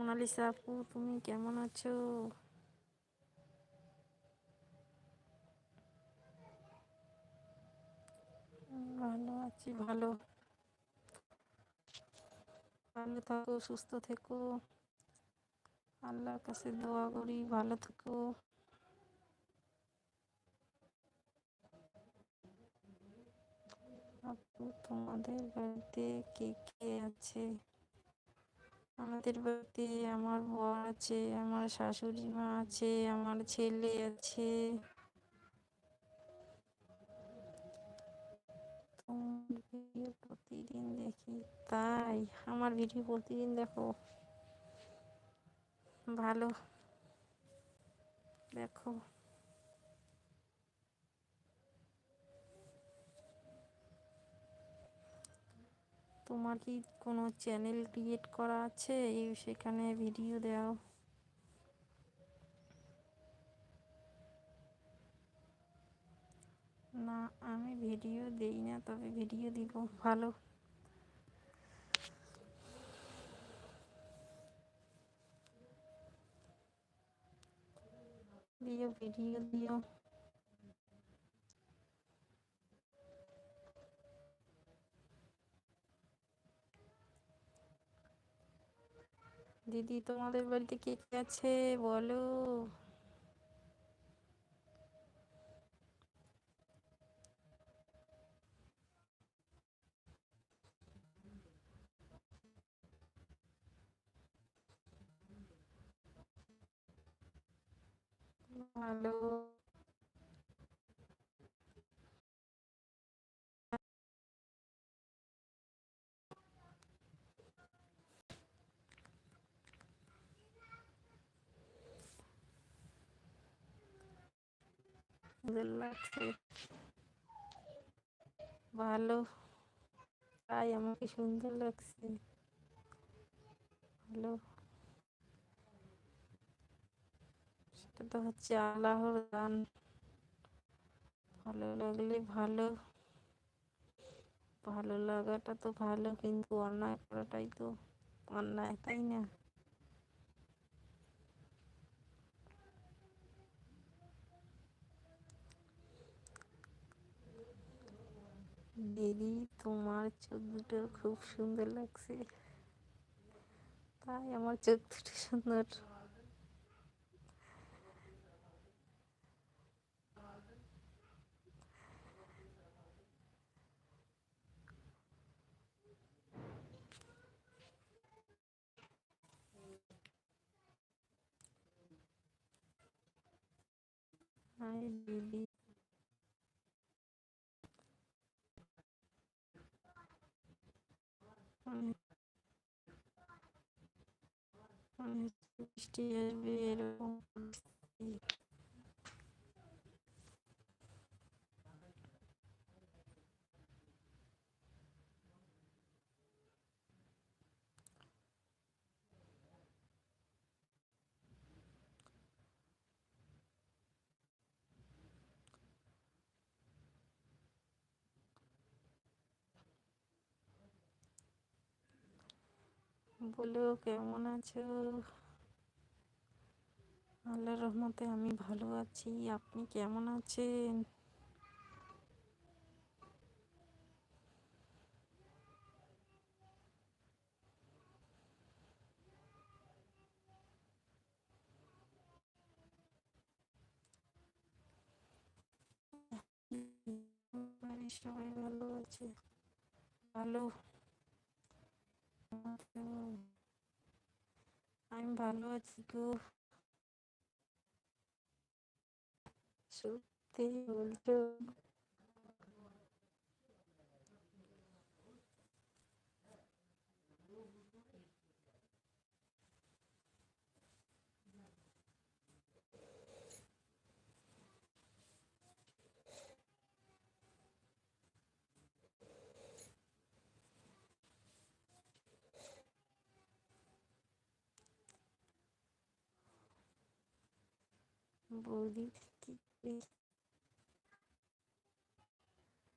Mona Lisa আপু তুমি কেমন আছো? ভালো আছি, ভালো। ভালো থাকো, সুস্থ থেকো। আল্লাহর কাছে দোয়া করি, ভালো থেকো। আপু, তোমাদের বাড়িতে কে কে আছে? আমাদের বাড়িতে আমার বর আছে, আমার শাশুড়ি মা আছে, আমার ছেলে আছে। ভিডিও প্রতিদিন দেখি, তাই আমার ভিডিও প্রতিদিন দেখো। ভালো দেখো। তোমার কি কোনো চ্যানেল ক্রিয়েট করা আছে? সেখানে ভিডিও দাও না, আমি ভিডিও দেই না, তবে ভিডিও দিব। ভালো। দিও ভিডিও দিও। দিদি তোমাদের বাড়িতে কে কে আছে বলো? ভালো সুন্দর লাগছে ভালো। তাই আমাকে সুন্দর লাগছে। ভালো। সেটা তো হচ্ছে আল্লাহর দান। ভালো লাগলে ভালো। ভালো লাগাটা তো ভালো, কিন্তু অন্যায় করাটাই তো অন্যায়, তাই না? দিদি তোমার চোখ দুটো খুব সুন্দর লাগছে। তাই আমার চোখ দুটো সুন্দর। হাই দিদি। বৃষ্টি আসবে এরকম বলো, কেমন আছো? আল্লাহর রহমতে আমি ভালো আছি। আপনি কেমন আছেন? সবাই ভালো আছে? ভালো। আমি ভালো আছি গো সত্যি বলছো। বৌদি কি